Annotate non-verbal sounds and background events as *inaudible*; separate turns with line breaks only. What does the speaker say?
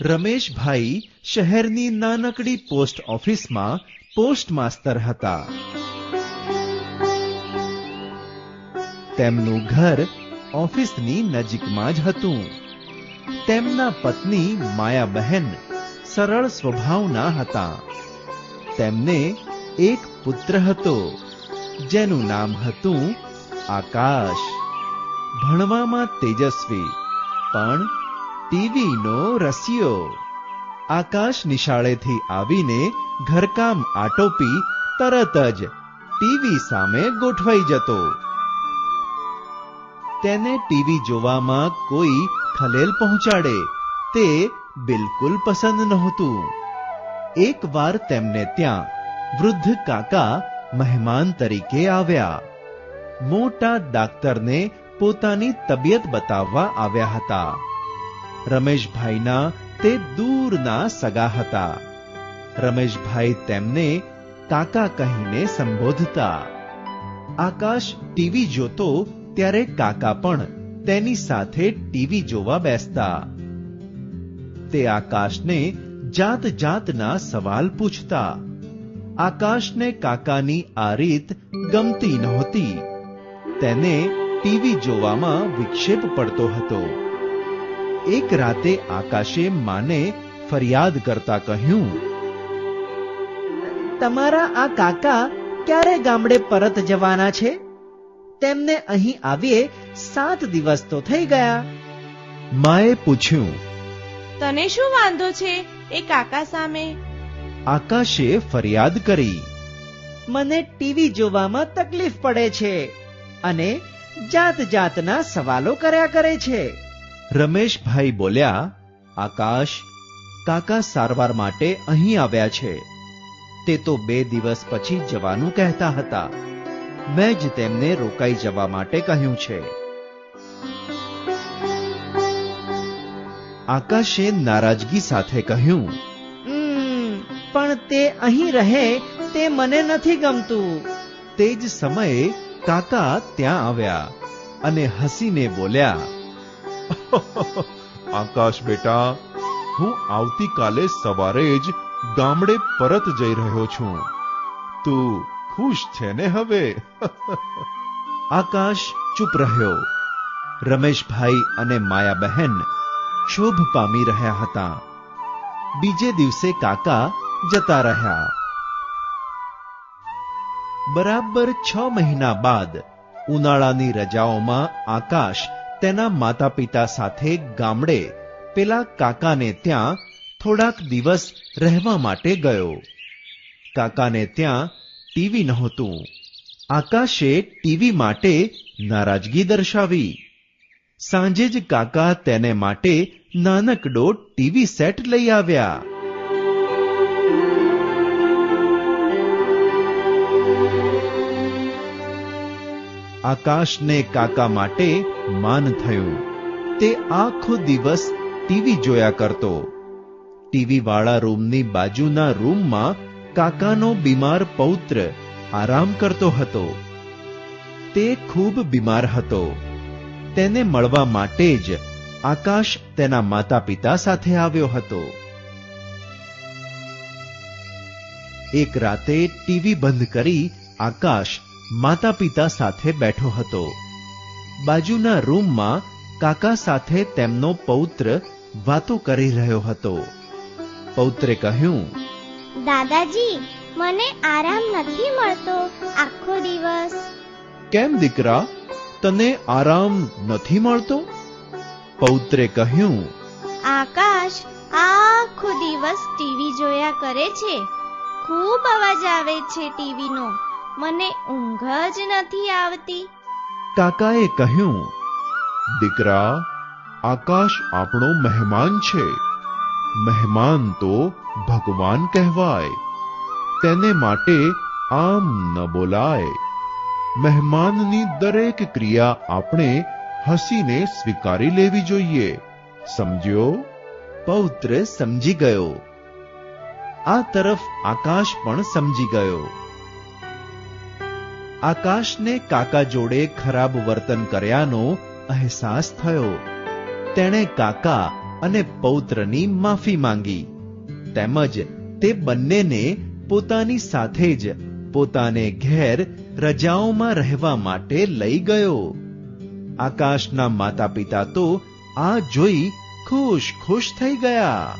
રમેશભાઈ શહેરની નાનકડી પોસ્ટ ઓફિસમાં પોસ્ટ માસ્તર હતા. તેમનું ઘર ઓફિસની નજીકમાં જ હતું. તેમના પત્ની માયાબહેન સરળ સ્વભાવના હતા. તેમને એક પુત્ર હતો, જેનું નામ હતું આકાશ. ભણવામાં તેજસ્વી, પણ ટીવીનો રસિયો. આકાશ નિશાળેથી આવીને ઘરકામ આટોપી તરત જ ટીવી સામે ગોઠવાઈ જતો. તેને ટીવી જોવામાં કોઈ ખલેલ પહોંચાડે તે બિલકુલ પસંદ નહોતું. એકવાર તેમને ત્યાં વૃદ્ધ કાકા મહેમાન તરીકે આવ્યા. મોટા ડાક્ટરને પોતાની તબિયત બતાવવા આવ્યા હતા. રમેશભાઈના તે દૂરના સગા હતા. રમેશભાઈ તેમને કાકા કહીને સંબોધતા. આકાશ ટીવી જોતો ત્યારે કાકા પણ તેની સાથે ટીવી જોવા બેસતા. તે આકાશને જાત જાતના સવાલ પૂછતા. આકાશને કાકાની આ રીત ગમતી નહોતી. તેને ટીવી જોવામાં વિક્ષેપ પડતો હતો. એક રાતે આકાશે માને ફરિયાદ કરતા કહ્યું
તમારા આ કાકા ક્યારે ગામડે પરત જવાના છે? તેમને અહીં આવીએ સાત દિવસ તો થઈ ગયા.
માએ પૂછ્યું
તને શું વાંધો છે એ કાકા સામે?
આકાશે ફરિયાદ કરી.
મને ટીવી જોવામાં તકલીફ પડે છે અને જાત જાતના સવાલો કર્યા કરે છે.
રમેશભાઈ બોલ્યા આકાશ કાકા સારવાર માટે અહીં આવ્યા છે. તે તો બે દિવસ પછી જવાનું કહેતા હતા. મેં જ તેમને રોકાઈ જવા માટે કહ્યું છે. આકાશે નારાજગી સાથે કહ્યું
પણ તે અહીં રહે તે મને નથી ગમતું.
તે જ સમયે કાકા ત્યાં આવ્યા અને હસીને બોલ્યા
આકાશ બેટા, હું આવતીકાલે સવારે જ ગામડે પરત જઈ રહ્યો છું. તું ખુશ છે ને હવે? *laughs*
આકાશ ચૂપ રહ્યો. રમેશભાઈ અને માયાબહેન શોભ પામી રહ્યા હતા. બીજે દિવસે કાકા જતા રહ્યા. બરાબર છ મહિના બાદ ઉનાળાની રજાઓમાં આકાશ તેના માતા પિતા સાથે ગામડે પેલા કાકાને ત્યાં થોડાક દિવસ રહેવા માટે ગયો. કાકાને ત્યાં ટીવી નહોતું. આકાશે ટીવી માટે નારાજગી દર્શાવી. સાંજે જ કાકા તેને માટે નાનકડો ટીવી સેટ લઈ આવ્યા. આકાશને કાકા માટે માન થયું. તે આખો દિવસ ટીવી જોયા કરતો. ટીવી વાળા રૂમની બાજુના રૂમમાં કાકાનો બીમાર પૌત્ર આરામ કરતો હતો. તે ખૂબ બીમાર હતો. તેને મળવા માટે જ આકાશ તેના માતા પિતા સાથે આવ્યો હતો. એક રાતે ટીવી બંધ કરી આકાશ માતા પિતા સાથે બેઠો હતો. બાજુના રૂમમાં કાકા સાથે તેમનો પૌત્ર વાતો કરી રહ્યો હતો. પૌત્રે કહ્યું
દાદાજી મને આરામ નથી મળતો આખો દિવસ.
કેમ દીકરા? તને આરામ નથી મળતો? પૌત્રે કહ્યું
આકાશ આખો દિવસ ટીવી જોયા કરે છે. ખૂબ અવાજ આવે છે ટીવીનો. મને ઊંઘ જ નથી આવતી.
કાકાએ કહ્યું,
દીકરા, આકાશ આપણો મહેમાન છે. મહેમાન તો ભગવાન કહેવાય. તેને માટે આમ ન બોલાય. મહેમાનની દરેક ક્રિયા આપણે હસીને સ્વીકારી લેવી જોઈએ. સમજ્યો?
પૌત્ર સમજી ગયો. આ તરફ આકાશ પણ સમજી ગયો. આકાશને કાકા જોડે ખરાબ વર્તન કર્યાનો અહેસાસ થયો. તેણે કાકા અને પૌત્રની માફી માંગી. તેમજ તે બંનેને પોતાની સાથે જ પોતાને ઘેર રજાઓમાં રહેવા માટે લઈ ગયો. આકાશના માતા પિતા તો આ જોઈ ખુશ ખુશ થઈ ગયા.